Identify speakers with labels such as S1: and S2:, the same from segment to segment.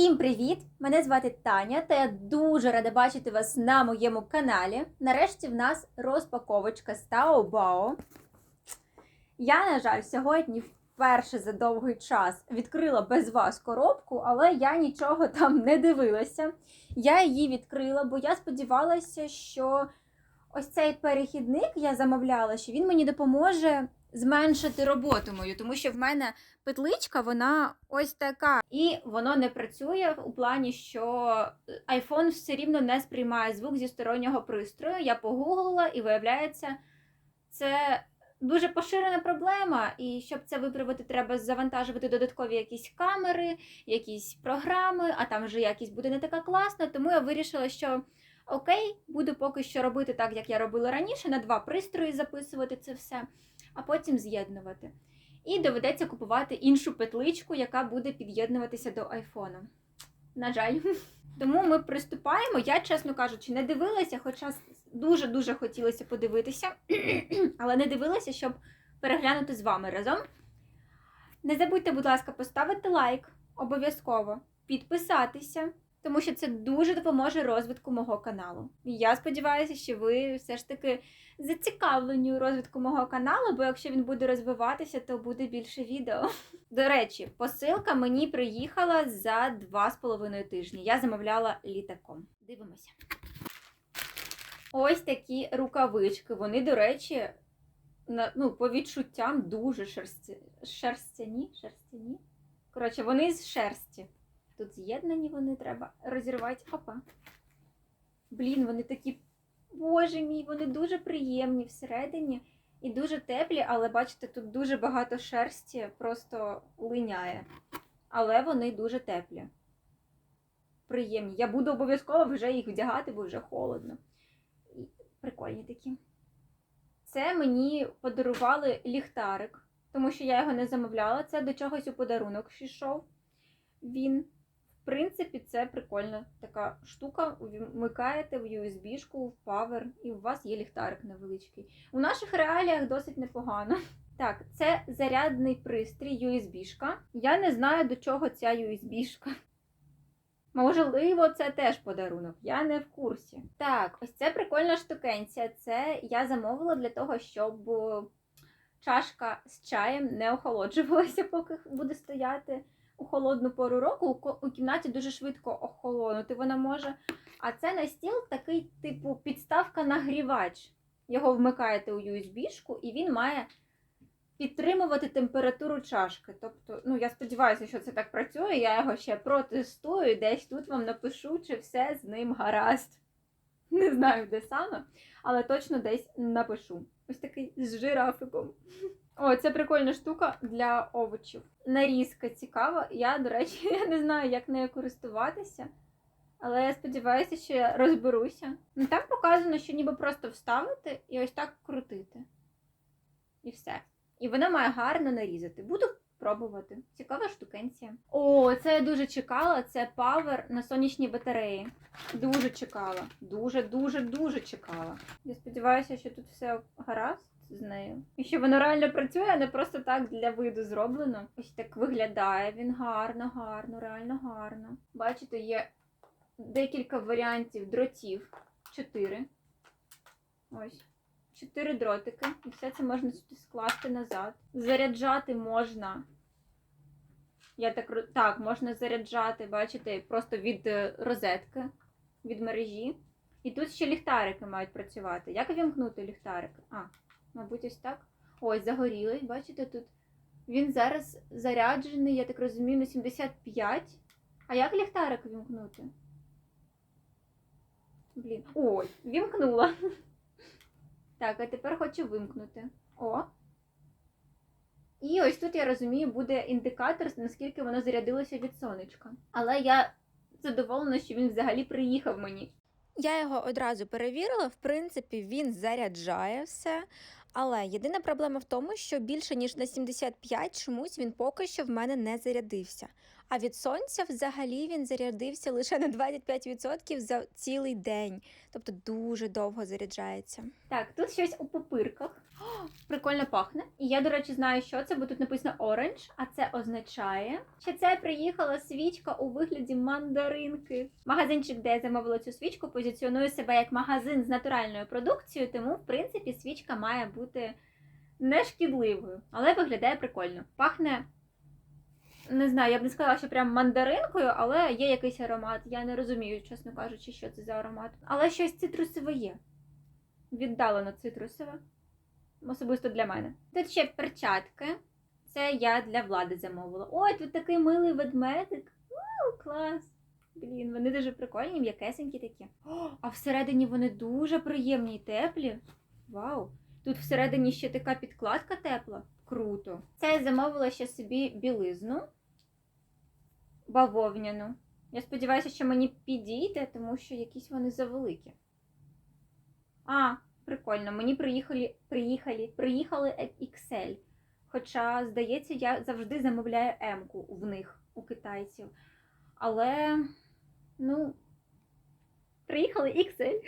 S1: Всім привіт! Мене звати Таня, та я дуже рада бачити вас на моєму каналі. Нарешті в нас розпаковочка з Taobao. Я, на жаль, сьогодні вперше за довгий час відкрила без вас коробку, але я нічого там не дивилася. Я її відкрила, бо я сподівалася, що ось цей перехідник я замовляла, що він мені допоможе зменшити роботу мою, тому що в мене петличка, вона ось така. І воно не працює у плані, що iPhone все рівно не сприймає звук зі стороннього пристрою. Я погуглила і виявляється, це дуже поширена проблема. І щоб це виправити, треба завантажувати додаткові якісь камери, якісь програми, а там вже якість буде не така класна. Тому я вирішила, що. Окей, буду поки що робити так, як я робила раніше, на два пристрої записувати це все, а потім з'єднувати. І доведеться купувати іншу петличку, яка буде під'єднуватися до айфону. На жаль. Тому ми приступаємо. Я, чесно кажучи, не дивилася, хоча дуже-дуже хотілося подивитися, але не дивилася, щоб переглянути з вами разом. Не забудьте, будь ласка, поставити лайк обов'язково, підписатися, тому що це дуже допоможе розвитку мого каналу. І я сподіваюся, що ви все ж таки зацікавлені у розвитку мого каналу, бо якщо він буде розвиватися, то буде більше відео. До речі, посилка мені приїхала за 2,5 тижні. Я замовляла літаком. Дивимося. Ось такі рукавички. Вони, до речі, на, ну, по відчуттям дуже шерсті... шерстяні. Шерстяні. Коротше, вони з шерсті. Тут з'єднані вони треба розірвати. Опа. Блін, вони такі Боже мій, вони дуже приємні всередині і дуже теплі, але бачите, тут дуже багато шерсті просто линяє. Але вони дуже теплі. Приємні. Я буду обов'язково вже їх вдягати, бо вже холодно. Прикольні такі. Це мені подарували ліхтарик, тому що я його не замовляла. Це до чогось у подарунок йшов. Він. В принципі, це прикольна така штука. Вмикаєте в USB-шку, в Power, і у вас є ліхтарик невеличкий. У наших реаліях досить непогано. Так, це зарядний пристрій USB-шка. Я не знаю, до чого ця USB-шка. Можливо, це теж подарунок, я не в курсі. Так, ось це прикольна штукенція. Це я замовила для того, щоб чашка з чаєм не охолоджувалася, поки буде стояти у холодну пору року у кімнаті дуже швидко охолонути вона може. А це настіл такий, типу, підставка нагрівач. Його вмикаєте у USB-шку, і він має підтримувати температуру чашки. Тобто, ну я сподіваюся, що це так працює. Я його ще протестую, десь тут вам напишу, чи все з ним гаразд. Не знаю, де саме, але точно десь напишу. Ось такий з жирафиком. О, це прикольна штука для овочів. Нарізка цікава. Я, до речі, я не знаю, як нею користуватися. Але я сподіваюся, що я розберуся. Ну, Там показано, що ніби просто вставити і ось так крутити. І все. І вона має гарно нарізати. Буду пробувати. Цікава штукенція. О, це я дуже чекала. Це павер на сонячній батареї. Дуже чекала. Дуже-дуже дуже чекала. Я сподіваюся, що тут все гаразд з нею. І що воно реально працює, а не просто так для виду зроблено. Ось так виглядає він гарно, гарно, реально гарно. Бачите, є декілька варіантів дротів. Чотири. Ось. Чотири дротики. І все це можна скласти назад. Заряджати можна. Я так так, можна заряджати, бачите, просто від е, розетки, від мережі. І тут ще ліхтарики мають працювати. Як вімкнути ліхтарики? А, Мабуть, ось так. Ось, загорілий, бачите, тут він зараз заряджений, я так розумію, на 75. А як ліхтарик вімкнути? Блін. Ой, вімкнула. Так, а тепер хочу вимкнути. О. І ось тут, я розумію, буде індикатор, наскільки воно зарядилося від сонечка. Але я задоволена, що він взагалі приїхав мені.
S2: Я його одразу перевірила. В принципі, він заряджає все. Але єдина проблема в тому, що більше ніж на 75 чомусь він поки що в мене не зарядився. А від сонця взагалі він зарядився лише на 25% за цілий день, тобто дуже довго заряджається.
S1: Так, тут щось у попирках. О, прикольно пахне. І я, до речі, знаю, що це, бо тут написано оранж, а це означає, що це приїхала свічка у вигляді мандаринки. Магазинчик, де я замовила цю свічку, позиціонує себе як магазин з натуральною продукцією, тому, в принципі, свічка має бути не шкідливою, але виглядає прикольно. Пахне. Не знаю, я б не сказала, що прям мандаринкою, але є якийсь аромат. Я не розумію, чесно кажучи, що це за аромат. Але щось цитрусове є. Віддалено цитрусове. Особисто для мене. Тут ще перчатки. Це я для влади замовила. Ой, тут такий милий ведмедик. Ууу, клас! Блін, вони дуже прикольні, м'якесенькі такі. О, а всередині вони дуже приємні і теплі. Вау! Тут всередині ще така підкладка тепла. Круто. Це я замовила ще собі білизну бавовняну. Я сподіваюся, що мені підійде, тому що якісь вони завеликі. А, прикольно, мені приїхали, приїхали, приїхали XL. Хоча, здається, я завжди замовляю М-ку в них, у китайців. Але, ну, приїхали XL.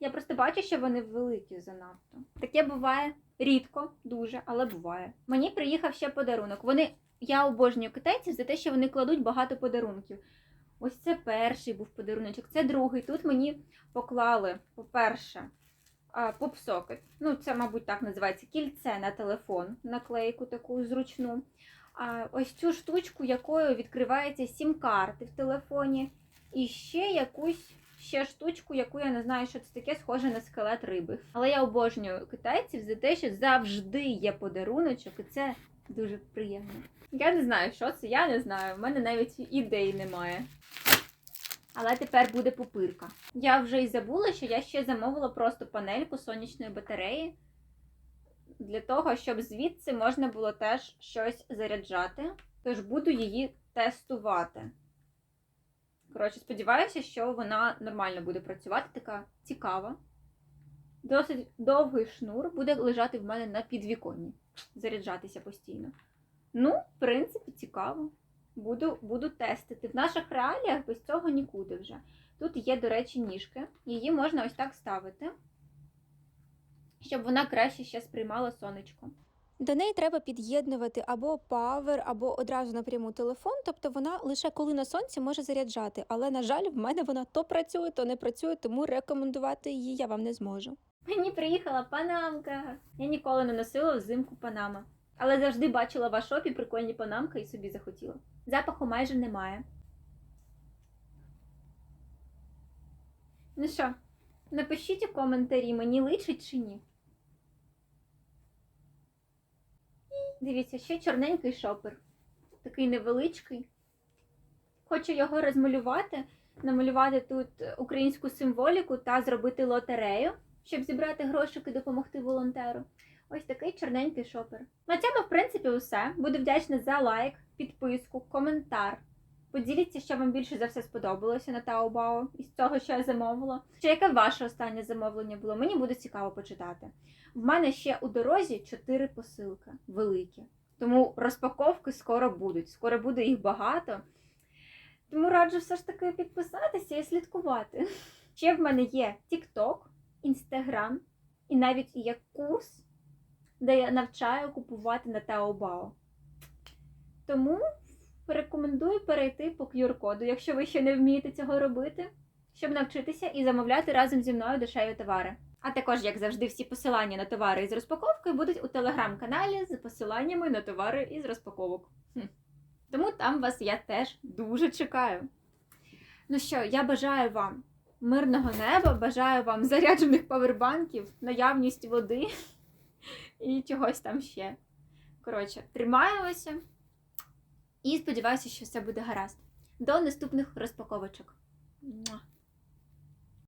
S1: Я просто бачу, що вони великі занадто. Таке буває рідко, дуже, але буває. Мені приїхав ще подарунок. Вони, я обожнюю китайців за те, що вони кладуть багато подарунків. Ось це перший був подаруночок, це другий. Тут мені поклали, по-перше, попсокет. Ну, це, мабуть, так називається кільце на телефон, наклейку таку зручну. А, ось цю штучку, якою відкривається сім-карти в телефоні. І ще якусь ще штучку, яку я не знаю, що це таке, схоже на скелет риби. Але я обожнюю китайців за те, що завжди є подаруночок, і це дуже приємно. Я не знаю, що це, я не знаю. В мене навіть ідеї немає. Але тепер буде пупирка. Я вже й забула, що я ще замовила просто панельку сонячної батареї для того, щоб звідси можна було теж щось заряджати. Тож буду її тестувати. Коротше, сподіваюся, що вона нормально буде працювати, така цікава. Досить довгий шнур буде лежати в мене на підвіконні, заряджатися постійно. Ну, в принципі, цікаво. Буду, буду тестити. В наших реаліях без цього нікуди вже. Тут є, до речі, ніжки. Її можна ось так ставити, щоб вона краще ще сприймала сонечко.
S2: До неї треба під'єднувати або павер, або одразу напряму телефон, тобто вона лише коли на сонці може заряджати. Але, на жаль, в мене вона то працює, то не працює, тому рекомендувати її я вам не зможу.
S1: Мені приїхала панамка. Я ніколи не носила взимку панама. Але завжди бачила в ашопі прикольні панамки і собі захотіла. Запаху майже немає. Ну що, напишіть у коментарі, мені личить чи ні. Дивіться, ще чорненький шопер. Такий невеличкий. Хочу його розмалювати, намалювати тут українську символіку та зробити лотерею, щоб зібрати грошики і допомогти волонтеру. Ось такий чорненький шопер. На цьому, в принципі, усе. Буду вдячна за лайк, підписку, коментар. Поділіться, що вам більше за все сподобалося на Таобао із цього, що я замовила. Чи яке ваше останнє замовлення було? Мені буде цікаво почитати. В мене ще у дорозі чотири посилки великі. Тому розпаковки скоро будуть. Скоро буде їх багато. Тому раджу все ж таки підписатися і слідкувати. Ще в мене є TikTok, Instagram і навіть є курс, де я навчаю купувати на Taobao. Тому рекомендую перейти по QR-коду, якщо ви ще не вмієте цього робити, щоб навчитися і замовляти разом зі мною дешеві товари. А також, як завжди, всі посилання на товари із розпаковкою будуть у телеграм-каналі з посиланнями на товари із розпаковок. Хм. Тому там вас я теж дуже чекаю. Ну що, я бажаю вам мирного неба, бажаю вам заряджених павербанків, наявність води і чогось там ще. Коротше, тримаємося і сподіваюся, що все буде гаразд. До наступних розпаковочок.